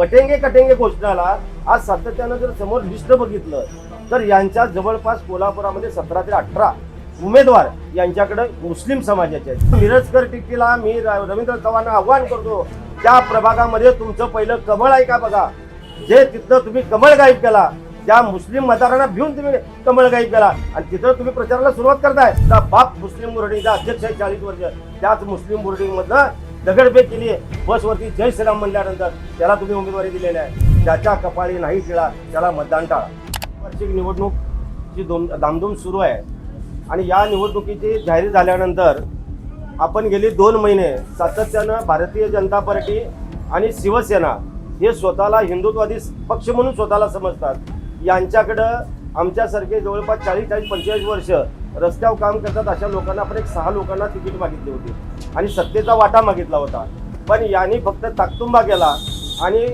पटेंगे कटेंगे घोषणाला आज सातत्यानं जर समोर लिस्ट बघितलं तर यांच्या जवळपास कोल्हापुरामध्ये सतरा ते अठरा उमेदवार यांच्याकडे मुस्लिम समाजाचे आहेत. मिरजकर टिकीला मी र- रवींद्र चव्हाण आव्हान करतो त्या प्रभागामध्ये तुमचं पहिलं कमळ आहे का बघा? जे तिथं तुम्ही कमळ गायब केला त्या मुस्लिम मतदारांना भिवून तुम्ही कमळ गायब केला आणि तिथं तुम्ही प्रचाराला सुरुवात करताय. त्या बाप मुस्लिम बोर्डिंगचा अध्यक्ष आहे चाळीस वर्ष. त्याच मुस्लिम बोर्डिंग मधनं दगडफेक केली आहे बसवरती जय श्रीराम म्हणल्यानंतर त्याला तुम्ही उमेदवारी दिलेली आहे. ज्याच्या कपाळी नाही टिळा त्याला मतदान टाळा. वार्षिक निवडणूकची दोम दामधूम सुरू आहे आणि या निवडणुकीची जाहीर झाल्यानंतर आपण गेली दोन महिने सातत्यानं भारतीय जनता पार्टी आणि शिवसेना हे स्वतःला हिंदुत्ववादी पक्ष म्हणून स्वतःला समजतात. यांच्याकडं आमच्यासारखे जवळपास चाळीस चाळीस पंचेचाळीस वर्ष रस्त्यावर काम करतात अशा लोकांना आपण एक सहा लोकांना तिकीट मागितली होती. आणि सत्तेचा वाटा मागितला होता. पण यांनी फक्त ताकतुंबा केला आणि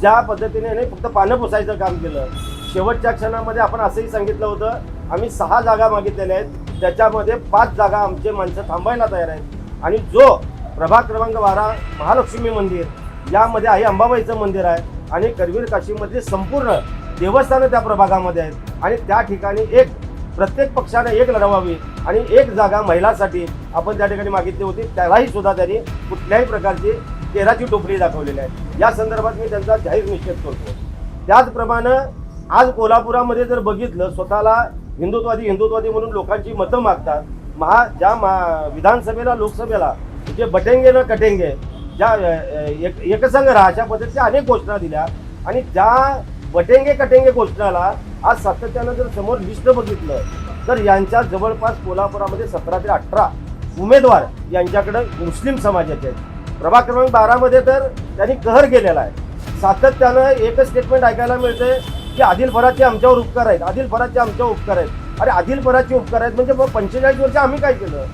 ज्या पद्धतीने याने फक्त पानं पुसायचं काम केलं. शेवटच्या क्षणामध्ये आपण असंही सांगितलं होतं आम्ही सहा जागा मागितलेल्या आहेत. त्याच्यामध्ये पाच जागा आमचे माणसं थांबायला तयार आहेत. आणि जो प्रभाग क्रमांक बारा महालक्ष्मी मंदिर यामध्ये आहे अंबाबाईचं मंदिर आहे आणि करवीर काशीमधली संपूर्ण देवस्थानं त्या प्रभागामध्ये आहेत. आणि त्या ठिकाणी एक प्रत्येक पक्षाने एक लढवावी आणि एक जागा महिलांसाठी आपण त्या ठिकाणी मागितली होती. त्यालाही सुद्धा त्यांनी कुठल्याही प्रकारची तेराची टोपली दाखवलेली आहे. या संदर्भात मी त्यांचा जाहीर निषेध करतो. त्याचप्रमाणे आज कोल्हापुरामध्ये जर बघितलं स्वतःला हिंदुत्वादी हिंदुत्वादी म्हणून लोकांची मतं मागतात. महा ज्या महा विधानसभेला लोकसभेला जे बटेंगे न कटेंगे ज्या एक एकसंघ राहा अशा पद्धतीच्या अनेक घोषणा दिल्या. आणि ज्या बटेंगे कटेंगे घोषणाला आज सातत्यानं जर समोर लिस्ट बघितलं तर यांच्या जवळपास कोल्हापुरामध्ये सतरा ते अठरा उमेदवार यांच्याकडे मुस्लिम समाजाचे आहेत. प्रभाग क्रमांक बारामध्ये तर त्यांनी कहर केलेला आहे. सातत्यानं एकच स्टेटमेंट ऐकायला मिळते की आदिल फरादचे आमच्यावर उपकार आहेत. आदिल फरादचे आमच्यावर उपकार आहेत. अरे आदिल फरादचे उपकार आहेत म्हणजे मग पंचेचाळीस वर्ष आम्ही काय केलं?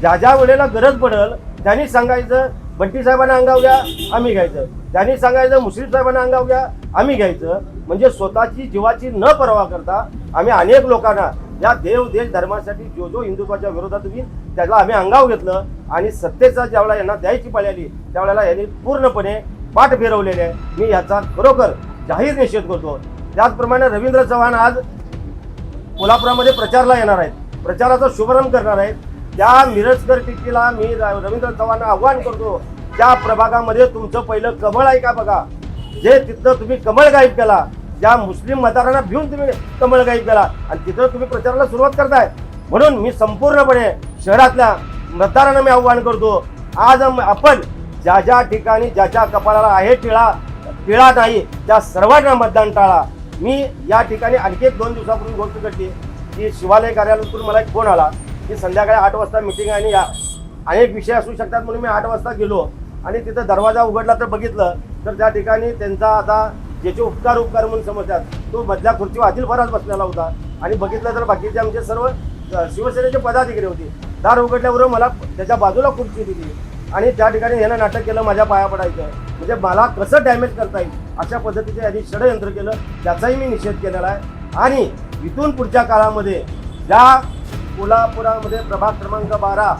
ज्या ज्या वेळेला गरज पडेल त्यांनी सांगायचं बंटी साहेबांना अंगाव घ्या आम्ही घ्यायचं. त्यांनी सांगायचं मुश्रीफ साहेबांना अंगाव घ्या आम्ही घ्यायचं. म्हणजे स्वतःची जीवाची न पर्वा करता आम्ही अनेक लोकांना या देव देश धर्मासाठी जो जो हिंदुत्वाच्या विरोधात होईल त्याला आम्ही अंगाव घेतलं आणि सत्तेचा ज्यावेळेला यांना द्यायची पाळी आली त्यावेळेला यांनी पूर्णपणे पाठ फिरवलेले आहे. मी याचा खरोखर जाहीर निषेध करतो. त्याचप्रमाणे रवींद्र चव्हाण आज कोल्हापुरामध्ये प्रचारला येणार आहेत. प्रचाराचा शुभारंभ करणार आहेत. त्या मिरजकर टिकीला मी र- रवींद्र चव्हाण आव्हान करतो. त्या प्रभागामध्ये तुमचं पहिलं कमळ आहे का बघा? जे तिथं तुम्ही कमळ गायब केला ज्या मुस्लिम मतदारांना भिवून तुम्ही कमळ गायब केला आणि तिथं तुम्ही प्रचाराला सुरुवात करताय. म्हणून मी संपूर्णपणे शहरातल्या मतदारांना मी आव्हान करतो आज आपण ज्या ज्या ठिकाणी ज्या ज्या कपाळाला आहे टिळा टिळा नाही त्या सर्वांना मतदान टाळा. मी या ठिकाणी आणखी एक दोन दिवसापूर्वी गोष्ट घडली की शिवालय कार्यालयातून मला एक फोन आला की संध्याकाळी आठ वाजता मिटिंग आहे आणि या अनेक विषय असू शकतात म्हणून मी आठ वाजता गेलो. आणि तिथं दरवाजा उघडला तर बघितलं तर त्या ठिकाणी त्यांचा आता ज्याचे उपकार उपकार म्हणून समजतात तो मधल्या खुर्चीवर आदिल फराज बसलेला होता. आणि बघितलं तर बाकीचे आमचे सर्व शिवसेनेचे पदाधिकारी होते. दार उघडल्यावर मला त्याच्या बाजूला खुर्ची दिली. आणि त्या ठिकाणी ह्यानं नाटक केलं माझ्या पाया पडायचं. म्हणजे मला कसं डॅमेज करता येईल? अशा पद्धतीचे यांनी षडयंत्र केलं. त्याचाही मी निषेध केलेला आहे. आणि इथून पुढच्या काळामध्ये ज्या कोल्हापुरामध्ये प्रभाग क्रमांक बारा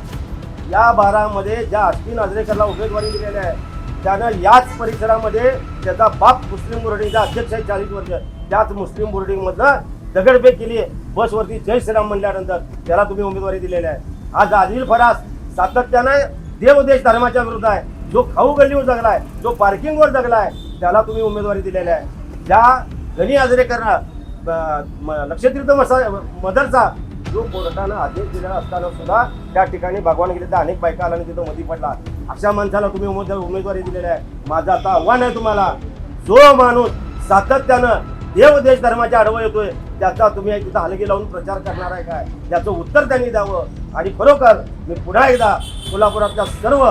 या बारामध्ये ज्या अश्विन आजरेकरला उमेदवारी दिलेली आहे त्यानं याच परिसरामध्ये त्याचा बाप मुस्लिम बोर्डिंगचा अध्यक्ष आहे चाळीस वर्ष. त्याच मुस्लिम बोर्डिंगमधनं दगडफेक केली आहे. बसवरती जय श्रीराम म्हणल्यानंतर त्याला तुम्ही उमेदवारी दिलेली आहे. आज आदिल फरास सातत्यानं देव देश धर्माच्या विरुद्ध आहे. जो खाऊ गल्लीवर जगला आहे जो पार्किंगवर जगला आहे त्याला तुम्ही उमेदवारी दिलेली आहे. ज्या गणी आजरेकरना ब- म- लक्षतीर्थ मसा मदरचा जो कोर्टानं आदेश दिलेला असताना सुद्धा त्या ठिकाणी भगवान गेले तर अनेक बायका आल्याने तिथं मधी पडला. अशा माणसाला तुम्ही उमेदवार उमेदवारी दिलेली आहे. माझं आता आव्हान आहे तुम्हाला. जो माणूस सातत्यानं देव देश धर्माच्या आडवं येतोय त्याचा तुम्ही तिथं हलगी लावून प्रचार करणार आहे काय? त्याचं उत्तर त्यांनी द्यावं. आणि खरोखर मी पुन्हा एकदा कोल्हापुरातल्या सर्व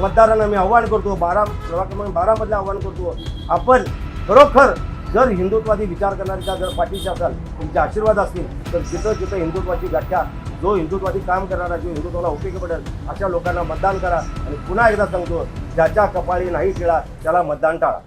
मतदारांना मी आव्हान करतो. बारा प्रभाग क्रमांक बारामधलं आव्हान करतो. आपण खरोखर जर हिंदुत्वादी विचार करणाऱ्या जर पाठीशी असाल तुमचे आशीर्वाद असतील तर जिथं जिथं हिंदुत्वाची व्याख्या जो हिंदुत्वादी काम करणारा जो हिंदुत्वाला उपयोगी पडेल अशा लोकांना मतदान करा आणि पुन्हा एकदा सांगतो ज्याच्या कपाळी नाही खेळा त्याला मतदान टाळा.